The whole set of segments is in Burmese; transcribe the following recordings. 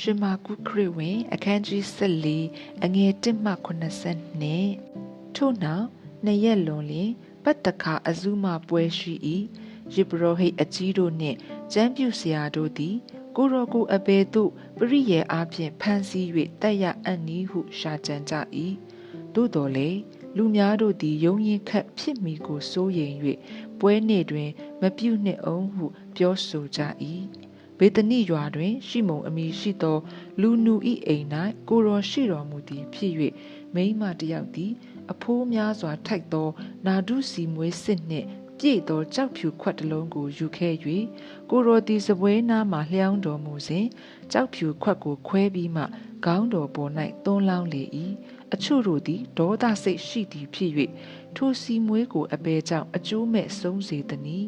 ရှင်မာကုခရစ်ဝင် အခန်းကြီး14အငယ်1မှ82ထို့နောက်နှစ်ရက်လွန်လျင်ပတ်တခါအဇုမပွဲရှိ၏ယေဘရဟိတ်အကြီးတို့နှင့်ကျမ်းပြုဆရာတို့သည် ကိုရောကိုအဘယ်သို့ပရိယေအားဖြင့်ဖန်ဆီး၍တက်ရအံ့နည်းဟုရှာကြံကြ၏သို့တော်လေလူများတို့သည်ယုံရင်ခတ်ဖြစ်မိကိုစိုးရိမ်၍ပွဲနေ့တွင် မပြုနှင့်အောင်ဟု ပြောဆိုကြ၏ ဘေတနိရွာတွင် ရှိမုန်အမိရှိသော လူနူဤအိမ်၌ကိုရောရှိတော်မူသည်ဖြစ်၍မိမတယောက်သည် အဖိုးများစွာထိုက်သော နာဒုစီမွေးစစ်နှင့်ပြည့်သောကြောက်ဖြူခွက်တစ်လုံးကိုယူခဲ့၍ကိုရောသည်စပွဲနားမှလျှောင်းတော်မူစဉ်ကြောက်ဖြူခွက်ကိုခွဲပြီးမှခေါင်းတော်ပေါ်၌သွန်းလောင်းလေ၏ အချို့တို့သည်ဒေါသစိတ်ရှိသည်ဖြစ်၍ထိုစီမွေးကိုအပေကြောင့်အကျိုးမဲ့ဆုံးစေသည်နီ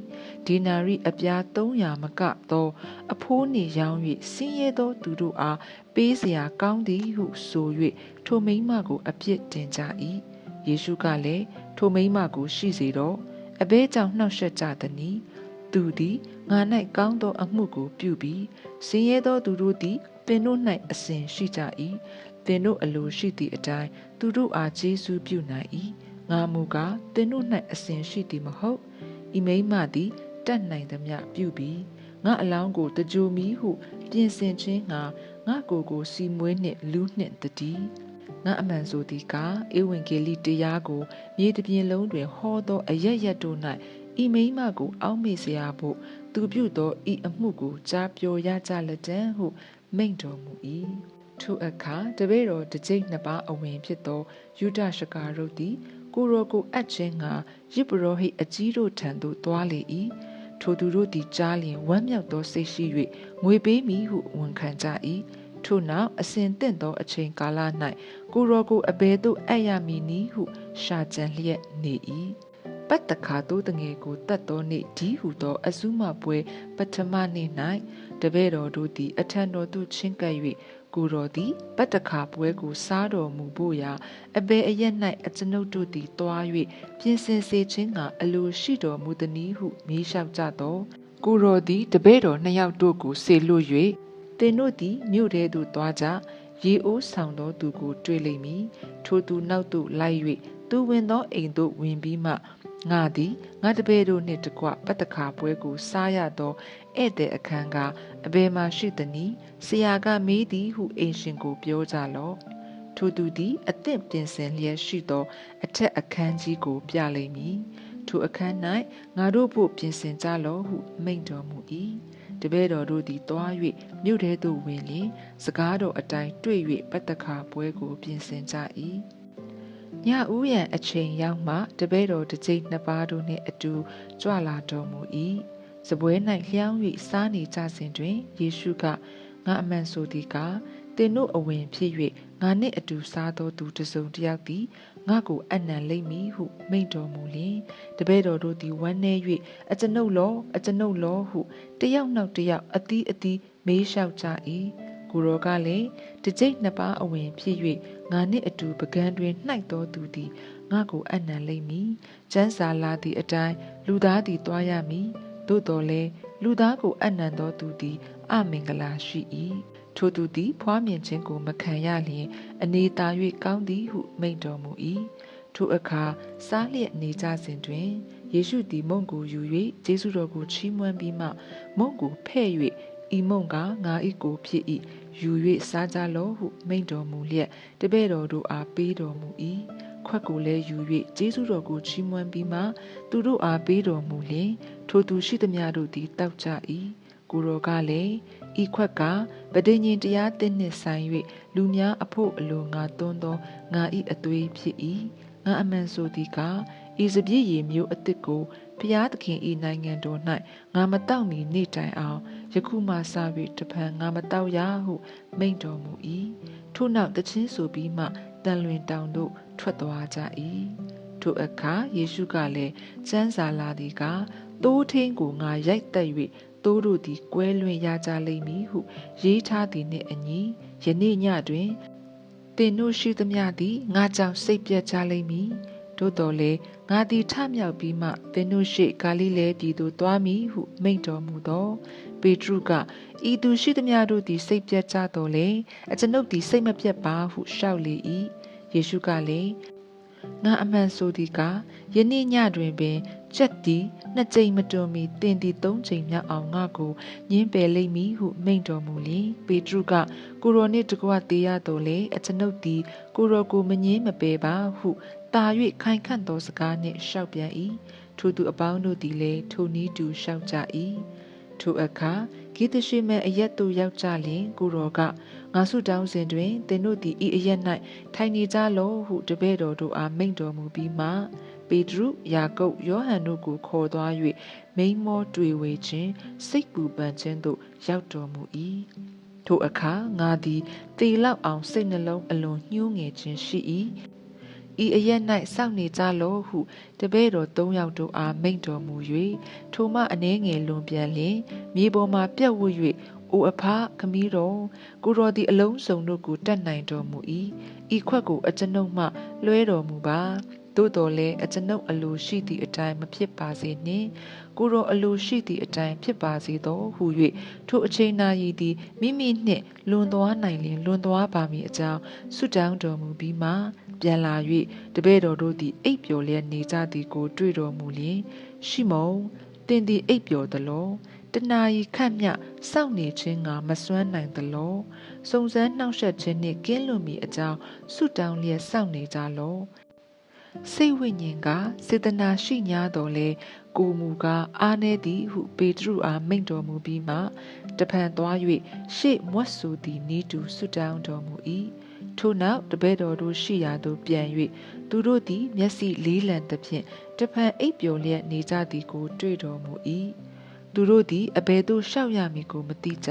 ဒေနာရိအပြား300မကသော အဖိုးနေရောင်း၍ဆင်းရဲသောသူတို့အားပေးစရာကောင်းသည်ဟုဆို၍ထိုမိမကိုအပြစ်တင်ကြ၏ယေရှုကလည်းထိုမိမကိုရှိစေတော့အဘေကြောင့်နှောက်ယှက်ကြသည်နီသူသည်ငါ၌ကောင်းသောအမှုကိုပြုပြီးဆင်းရဲသောသူတို့သည်ပင်တို့၌အစဉ်ရှိကြ၏ သင်တို့အလိုရှိသည့်အတိုင်းသူတို့အားကျေးဇူးပြုနိုင်၏ငါမူကားသင်တို့၌အစဉ်ရှိသည်မဟုတ်ဤမိမသည်တတ်နိုင်သမျှပြုပြီးငါအလောင်းကိုတကြိုမီဟု ပြင်ဆင်ခြင်းငါငါကိုကိုစီမွေးနှင့်လူးနှင့်တတိငါအမှန်ဆိုသည်ကဧဝံဂေလိတရားကိုမြေတပြင်လုံးတွင်ဟောသောအရရတ်တို့၌ဤမိမကို အောက်မေ့စရာဖို့သူပြုသောဤအမှုကိုကြားပြောရကြလက်တံဟုမိန့်တော်မူ၏ ထိုအခါတပည့်တော်တစ်ကြိမ်နှစ်ပါးအဝင်ဖြစ်သောယူဒရှကာရုတ်သည်ကိုရောကိုအပ်ခြင်းကယစ်ပရောဟိတ်အကြီးတို့ထံသို့သွားလေ၏ထိုသူတို့သည်ကြားလျင်ဝမ်းမြောက်သောစိတ်ရှိ၍ငွေပေးမည်ဟုဝန်ခံကြ၏ထို့နောက်အစဉ်တင့်သောအချိန်ကာလ၌ကိုရောကိုအဘယ်သို့အပ်ရမည်နည်းဟုရှာကြံလျက်နေ၏ပတ်တခါသို့တငယ်ကိုတတ်သောနေ့ဒီဟုသောအစုမပွဲပထမနေ့၌တပည့်တော်တို့သည်အထံတော်သို့ချင်းကပ်၍ ကိုတော်သည်ပတ္တခါပွဲကိုစားတော်မူဖို့ရာအဘယ်အရက်၌အကျွန်ုပ်တို့သည်တွား၍ပြင်ဆင်စေခြင်းကအလိုရှိတော်မူသည်ဟုမေးလျှောက်ကြသောကိုတော်သည်တပည့်တော်နှစ်ယောက်တို့ကိုဆေလွတ်၍သင်တို့သည်မြို့ထဲသို့သွားကြရေအိုးဆောင်သောသူကိုတွေ့လိမ့်မည်ထိုသူနောက်သို့လိုက်၍သူဝင်သောအိမ်သို့ဝင်ပြီးမှ ငါသည်ငါတပည့်တို့နှင့်တကွပတ္တခါပွဲကိုစားရသောဧည့်သည်အခန်းကအဘယ်မှရှိသနည်းဆရာကမေးသည်ဟုအိမ်ရှင်ကိုပြောကြလော့ထိုသူသည်အသင့်ပြင်ဆင်လျက်ရှိသော အထက်အခန်းကြီးကို ပြလိမ့်မည်ထိုအခန်း၌ငါတို့ဖို့ပြင်ဆင်ကြလော့ဟုမိန့်တော်မူ၏တပည့်တော်တို့သည်တွား၍မြို့ထဲသို့ဝင်လျင်စကားတော်အတိုင်းတွေ့၍ပတ္တခါပွဲကို ပြင်ဆင်ကြ၏ ညဦးရန်အချိန်ရောက်မှတပည့်တော်တစ်ကြိမ်နှစ်ပါးတို့နှင့်အတူကြွလာတော်မူ၏စပွဲ၌လျှောင်း၍စားနေကြစဉ်တွင်ယေရှုကငါအမှန်ဆိုသည်ကားသင်တို့အဝင်ဖြစ်၍ငါနှင့်အတူစားသောသူတစုံတစ်ယောက်သည်ငါကိုအနံလိမ့်မည်ဟုမိန့်တော်မူလျင်တပည့်တော်တို့သည်ဝမ်းနည်း၍အကျွန်ုပ်လောအကျွန်ုပ်လောဟုတယောက်နောက်တယောက်အသီးအသီးမေးလျှောက်ကြ၏ ကိုရောကလည်းတကြိတ်နှစ်ပါးအဝင်ဖြစ်၍ငါနှင့်အတူပကံတွင်နှိုက်တော်သူသည်ငါကိုအနံလိမ့်မည်ကျမ်းစာလာသည့်အတိုင်းလူသားသည်တွားရမည်သို့တော်လည်းလူသားကိုအနံတော်သူသည်အမင်္ဂလာရှိ၏ထိုသူသည်ဖွားမြင်ခြင်းကိုမခံရလျင်အနေသာ၍ကောင်းသည်ဟုမိန့်တော်မူ၏ထိုအခါစားလျက်နေကြစဉ်တွင်ယေရှုသည်မုန့်ကိုယူ၍ကျေးဇူးတော်ကိုချီးမွမ်းပြီးမှမုန့်ကိုဖဲ့၍ဤမုန့်ကငါ၏ကိုဖြစ်၏ ယူ၍စားကြလော့ဟုမိန့်တော်မူလျက်တပည့်တော်တို့အားပေးတော်မူ၏ခွက်ကိုလည်းယူ၍ကျေးဇူးတော်ကိုချီးမွမ်းပြီးမှသူတို့အားပေးတော်မူလျင်ထိုသူရှိသမျှတို့သည်တောက်ကြ၏ကိုရောကလည်းဤခွက်ကဗဒိညင်တရားသင်းနှင့်ဆိုင်၍လူများအဖို့အလိုငါသွန်းသောငါဤအသွေးဖြစ်၏ငါအမှန်ဆိုသည်ကဤစပြည့်ရည်မျိုးအစ်စ်ကိုဖျားသခင်ဤနိုင်ငံတော်၌ငါမတောက်မီနေ့တိုင်အောင် ယခုမှစ၍တဖန်ငါမတောက်ရဟုမိန့်တော်မူ၏ထို့နောက်တချင်းဆိုပြီးမှတန်လွင်တောင်သို့ထွက်သွားကြ၏ထိုအခါယေရှုကလည်းစမ်းစာလာသည်ကသိုးထင်းကိုငါရိုက်တက်၍သိုးတို့သည်ကွဲလွင်ရကြလိမ့်မည်ဟု ရေးထားသည်နှင့်အညီယနေ့ညတွင်သင်တို့ရှိသမျှသည်ငါကြောင့်စိတ်ပြတ်ကြလိမ့်မည်သို့တော်လေ ငါသည်ထမြောက်ပြီးမှသင်တို့ရှိဂါလိလဲပြည်သို့သွားမည်ဟုမိန့်တော်မူသောပေတရုကဤသူရှိသမျှတို့သည်စိတ်ပြတ်ကြတော်လေအကျွန်ုပ်သည်စိတ်မပြတ်ပါဟုလျှောက်လေ၏ယေရှုကလည်းငါအမှန်ဆိုသည်ကယနေ့ညတွင်ပင်ကြက်သည်နှစ်ကြိမ်မတွန်မီတင်သည်သုံးကြိမ်မြောက်အောင်ငါကိုညင်းပယ်လိမ့်မည်ဟုမိန့်တော်မူလျင်ပေတရုကကိုရောနှင့်တကွသေးရတော်လေအကျွန်ုပ်သည်ကိုရောကိုမငင်းမပယ်ပါဟု တာ၍ခိုင်ခန့်သောစကားနှင့်ရှောက်ပြန်၏ထိုသူအပေါင်းတို့သည်လည်းထိုနည်းတူရှောက်ကြ၏ထိုအခါဂီတရှိမဲ့အရက်သို့ရောက်ကြလျင်ကိုရောကငါဆုတောင်းစဉ်တွင်သင်တို့သည်ဤအရက်၌ထိုင်နေကြလောဟုတပည့်တော်တို့အားမိန့်တော်မူပြီးမှပေတရုယာကုပ်ယောဟန်တို့ကိုခေါ်သွား၍မိန်မောတွေ့ဝေခြင်းစိတ်ပူပန်ခြင်းသို့ရောက်တော်မူ၏ထိုအခါငါသည်တေလောက်အောင်စိတ်နှလုံးအလွန်ညှိုးငယ်ခြင်းရှိ၏ ဤအရက်၌စောင့်နေကြလောဟုတပည့်တော်၃ယောက်တို့အားမိန့်တော်မူ၍ထိုမှအနှဲငယ်လွန်ပြန်လျင်မြေပေါ်မှပြက်ဝတ်၍အိုအဖခမည်းတော်ကိုတော်သည်အလုံးစုံတို့ကိုတတ်နိုင်တော်မူ၏ဤခွက်ကိုအကျွန်ုပ်မှလွှဲတော်မူပါသို့တော်လည်းအကျွန်ုပ်အလိုရှိသည့်အတိုင်းမဖြစ်ပါစေနှင့်ကိုရောအလိုရှိသည့်အတိုင်းဖြစ်ပါစေသောဟု၍ထိုအချိန်နာရီသည်မိမိနှင့်လွန်သွားနိုင်လျင်လွန်သွားပါမည်အကြောင်းဆုတောင်းတော်မူပြီးမှ ပြန်လာ၍တပည့်တော်တို့သည်အိပ်ပျော်လျက်နေကြသည်ကို တွေ့တော်မူလျင်ရှိမုန်တင်သည်အိပ်ပျော်သလောတနာရီခန့်မြစောင့်နေခြင်းကမစွမ်းနိုင်သလောစုံစမ်းနှောက်ယှက်ခြင်းနှင့်ကင်းလွတ်မည်အကြောင်းဆုတောင်းလျက်စောင့်နေကြလောစိတ်ဝိညာဉ်ကစေတနာရှိ냐တော်လဲကိုမူကားအားနေသည်ဟုပေတရုအားမိန့်တော်မူပြီးမှတဖန်သွား၍ရှေ့မွတ်ဆိုသည်နီးတူဆုတောင်းတော်မူ၏ ထို့နောက်တပည့်တော်တို့ရှိရာသို့ပြန်၍သူတို့သည် မျက်စိလေးလံသဖြင့်တဖန်အိပ်ပျော်လျက်နေကြသည်ကို တွေ့တော်မူ၏သူတို့သည်အဘယ်သို့ရှောက်ရမည်ကိုမသိကြ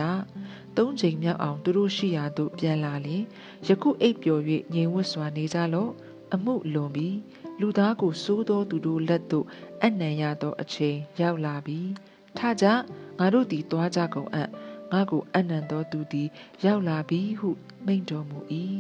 သုံးချိန်မြောက်အောင်သူတို့ရှိရာသို့ပြန်လာလျင်ယခုအိပ်ပျော်၍ငြိမ်ဝတ်စွာနေကြလော့အမှုလွန်ပြီးလူသားကိုစိုးသောသူတို့လက်သို့အနံ့ရသောအချိန်ရောက်လာပြီထကြငါတို့သည်သွားကြကုန်အံ့ ငါကိုအနံ့သောသူသည် ရောက်လာပြီဟု မိန့်တော်မူ၏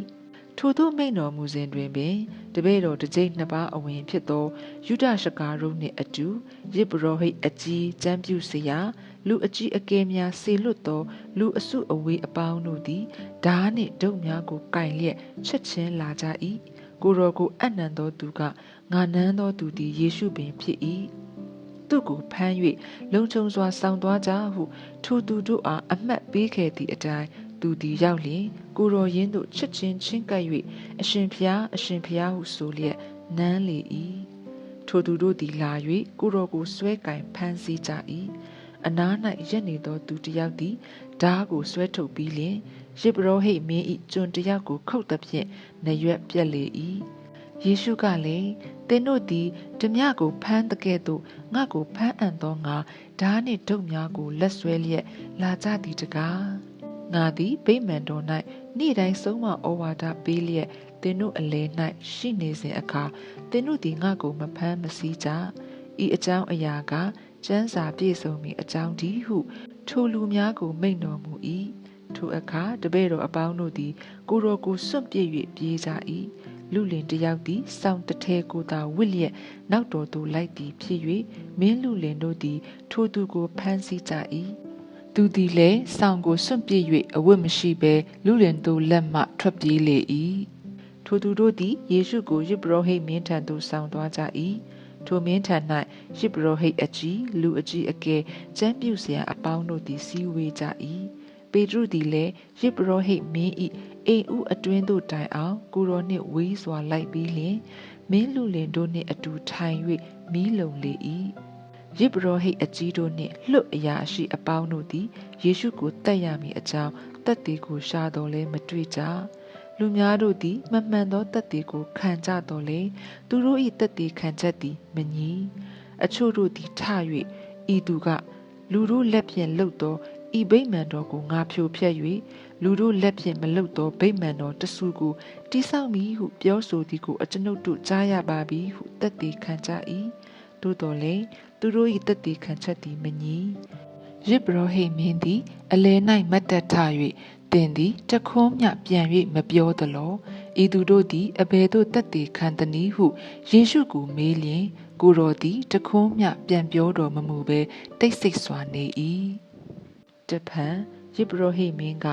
ထို့သောမိန့်တော်မူစဉ်တွင်ပင် တပည့်တော်တစ်ကြိမ်နှစ်ပါးအဝင်ဖြစ်သောယူဒရှကာရုနှင့်အတူရစ်ပရောဟိတ်အကြီးကျမ်းပြုစရာလူအကြီးအကဲများဆေလွတ်သော လူအစုအဝေးအပေါင်းတို့သည်ဓားနှင့်ဒုတ်များကိုကင်လျက်ချက်ချင်းလာကြ၏ကိုရောကိုအနံ့သောသူကငါနမ်းသောသူသည်ယေရှုပင်ဖြစ်၏ သူကိုဖမ်း၍လုံခြုံစွာဆောင်သွားကြဟုထိုသူတို့အားအမှတ်ပေးခဲ့သည့်အတိုင်းသူသည်ရောက်လျင်ကိုရောရင်းတို့ချစ်ချင်းချင်းကပ်၍အရှင်ဖျားအရှင်ဖျားဟုဆိုလျက်နမ်းလေ၏ထိုသူတို့သည်လာ၍ကိုရောကိုဆွဲကင်ဖမ်းဆီးကြ၏အနား၌ရက်နေသောသူတစ်ယောက်သည်ဓားကိုဆွဲထုတ်ပြီးလျင်ယေဘရဟိတ်မင်း၏ကျွန်တစ်ယောက်ကိုခုတ်သဖြင့်နရွက်ပြက်လေ၏ ယေရှုကလည်းသင်တို့သည်ဓမြကိုဖမ်းတကဲ့သို့ငါကိုဖမ်းအံ့သောငါဓာနှင့်ဒုတ်များကိုလက်ဆွဲလျက်လာကြသည်တကားငါသည်ဗိမာန်တော်၌နေ့တိုင်းဆုံးမဩဝါဒပေးလျက်သင်တို့အလယ်၌ရှိနေစဉ်အခါသင်တို့သည်ငါကိုမဖမ်းမဆီးကြဤအကြောင်းအရာကကျမ်းစာပြည့်စုံမည်အကြောင်းဒီဟုထိုလူများကိုမိန့်တော်မူ၏ထိုအခါတပည့်တော်အပေါင်းတို့သည်ကိုတော်ကိုစွန့်ပစ်၍ပြေးကြ၏ လူလင်တယောက်သည်စောင့်တထဲကိုသာဝစ်လျက်နောက်တော်သို့လိုက်သည်ဖြစ်၍မင်းလူလင်တို့သည် ထိုသူကိုဖမ်းဆီးကြ၏သူသည်လည်းစောင့်ကိုစွန့်ပစ်၍အဝတ်မရှိဘဲလူလင်တို့လက်မှထွက်ပြေးလေ၏ထိုသူတို့သည်ယေရှုကိုယစ်ဘရဟိတ်မင်းထံသို့ဆောင်သွားကြ၏ထိုမင်းထံ၌ယစ်ဘရဟိတ်အကြီးလူအကြီးအကဲကျမ်းပြုစရာအပေါင်းတို့သည်စည်းဝေးကြ၏ပေတရုသည်လည်းယစ်ပရောဟိတ်မင်းဤ အိမ်ဦးအတွင်းသို့တိုင်အောင်ကိုရောနှင့်ဝေးစွာလိုက်ပြီးလျင်မင်းလူလင်တို့နှင့်အတူထိုင်၍မီးလုံလေ၏ယစ်ပရောဟိတ်အကြီးတို့နှင့်လွတ်အရာရှိအပေါင်းတို့သည်ယေရှုကိုတတ်ရမည်အကြောင်းတက်တီကိုရှာတော်လဲမတွေ့ကြလူများတို့သည်မမှန်သောတက်တီကိုခံကြတော်လဲသူတို့၏တက်တီခံချက်သည်မညီအချို့တို့သည်ထ၍ဤသူကလူတို့လက်ဖြင့်လှုပ်သောဤဗိမာန်တော်ကိုငါဖြိုဖျက်၍ လူတို့လက်ဖြင့်မလုသောဗိမာန်တော်တဆူကိုတိဆောက်မည်ဟုပြောဆိုသည်ကိုအကျွန်ုပ်တို့ကြားရပါပြီဟုတက်တည်ခံကြ၏သို့တော်လည်းသူတို့၏တက်တည်ခံချက်သည်မညီရစ်ဘရဟိမင်းသည်အလဲ၌မတ်တက်ထ၍တင်သည်တခွန်းမြပြန်၍မပြောသလောဤသူတို့သည်အဘယ်သို့တက်တည်ခံသနည်းဟုယေရှုကိုမေးလျင် ကိုတော်သည်တခွန်းမြပြန်ပြောတော်မမူပဲတိတ်ဆိတ်စွာနေ၏တဖန်ယေဘရဟိမင်းက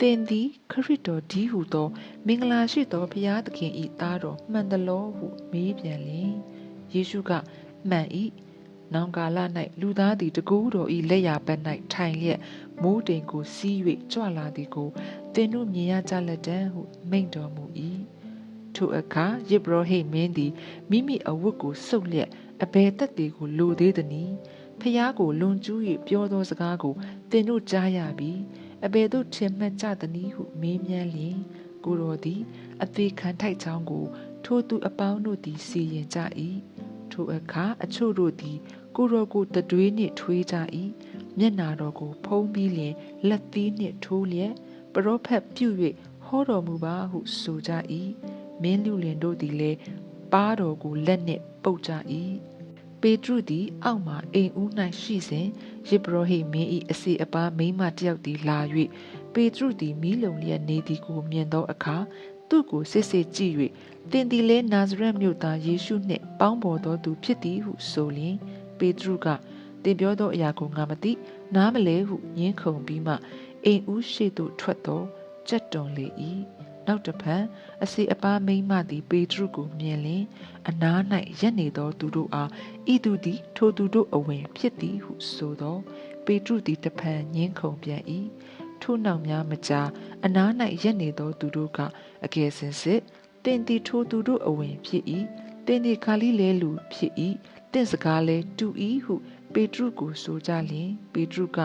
သင်သည်ခရစ်တော်ဒီဟုသော မင်္ဂလာရှိသောဘုရားသခင်၏သားတော်မှန်သလောဟုမေးပြန်လျင်ယေရှုကမှန်၏နောင်ကာလ၌လူသားသည်တကူတော်၏လက်ရာဘက်၌ထိုင်လျက်မိုးတိမ်ကိုစီး၍ကြွလာသည်ကိုသင်တို့မြင်ရကြလက်တံဟုမိန့်တော်မူ၏ထိုအခါယေဘရဟိမင်းသည်မိမိအဝတ်ကိုစုပ်လျက်အဘယ်သက်တေကိုလိုသေးသနည်းဖျားကိုလွန်ကျူး၍ပြောသောစကားကိုသင်တို့ကြားရပြီ အဘယ်သို့ထင်မှတ်ကြသနည်းဟုမေးမြန်းလျင်ကိုတော်သည် အသေးခံထိုက်ချောင်းကို ထိုသူအပေါင်းတို့သည်စီရင်ကြ၏ထိုအခါအချို့တို့သည် ကိုတော်ကိုတတွေးနှင့်ထွေးကြ၏မျက်နာတော်ကို ဖုံးပြီးလျင်လက်သီးနှင့်ထိုးလျက်ပရောဖက်ပြုတ်၍ဟောတော်မူပါဟုဆိုကြ၏မင်းလူလင်တို့သည်လည်းပါးတော်ကိုလက်နှင့်ပုတ်ကြ၏ပေတရုသည်အောက်မှအိမ်ဦး၌ရှိစဉ် ယေဘရဟိမင်း၏အစီအပါမိမတယောက်သည်လာ၍ပေတရုသည်မိလုံလျက်နေသည်ကိုမြင်သောအခါသူ့ကိုစစ်စစ်ကြည့်၍တင်သည်လဲနာဇရက်မြို့သားယေရှုနှင့်ပေါင်းဖော်သောသူဖြစ်သည်ဟုဆိုလျင်ပေတရုကတင်ပြောသောအရာကိုငါမသိနားမလဲဟုညင်းခုန်ပြီးမှအိမ်ဦးရှိသို့ထွက်သောကြက်တွန်လေ၏ နောက်တစ်ဖန်အစီအပါမိမသည်ပေတရုကိုမြင်လျင်အနား၌ရက်နေသောသူတို့အားဤသူသည်ထိုသူတို့အဝင်ဖြစ်သည်ဟုဆိုသောပေတရုသည်တဖန်ညင်းခုန်ပြန်၏ထို့နောက်များမကြာအနား၌ရက်နေသောသူတို့ကအကယ်စင်စစ်တင်သည်ထိုသူတို့အဝင်ဖြစ်၏တင်သည်ခါလိလဲလူဖြစ်၏တင့်စကားလဲတူ၏ဟုပေတရုကိုဆိုကြလျင်ပေတရုက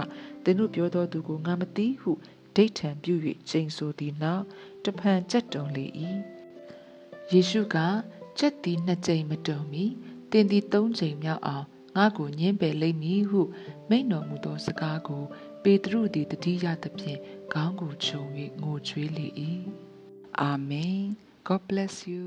သင်တို့ပြောသောသူကိုငါမသိဟု ဒိဋ္ဌံပြု၍ချိန်ဆိုသည်နောက်တဖန်ကြက်တုံလေ၏ယေရှုကကြက်သည်နှစ်ကြိမ်မတုံမီတင်သည်သုံးကြိမ်မြောက်အောင်ငါကိုညင်းပယ်လိမ့်မည်ဟု မိန့်တော်မူသောစကားကိုပေတရုသည်တတိယသဖြင့်ခေါင်းကိုခြုံ၍ငိုကြွေးလေ၏အာမင် God bless you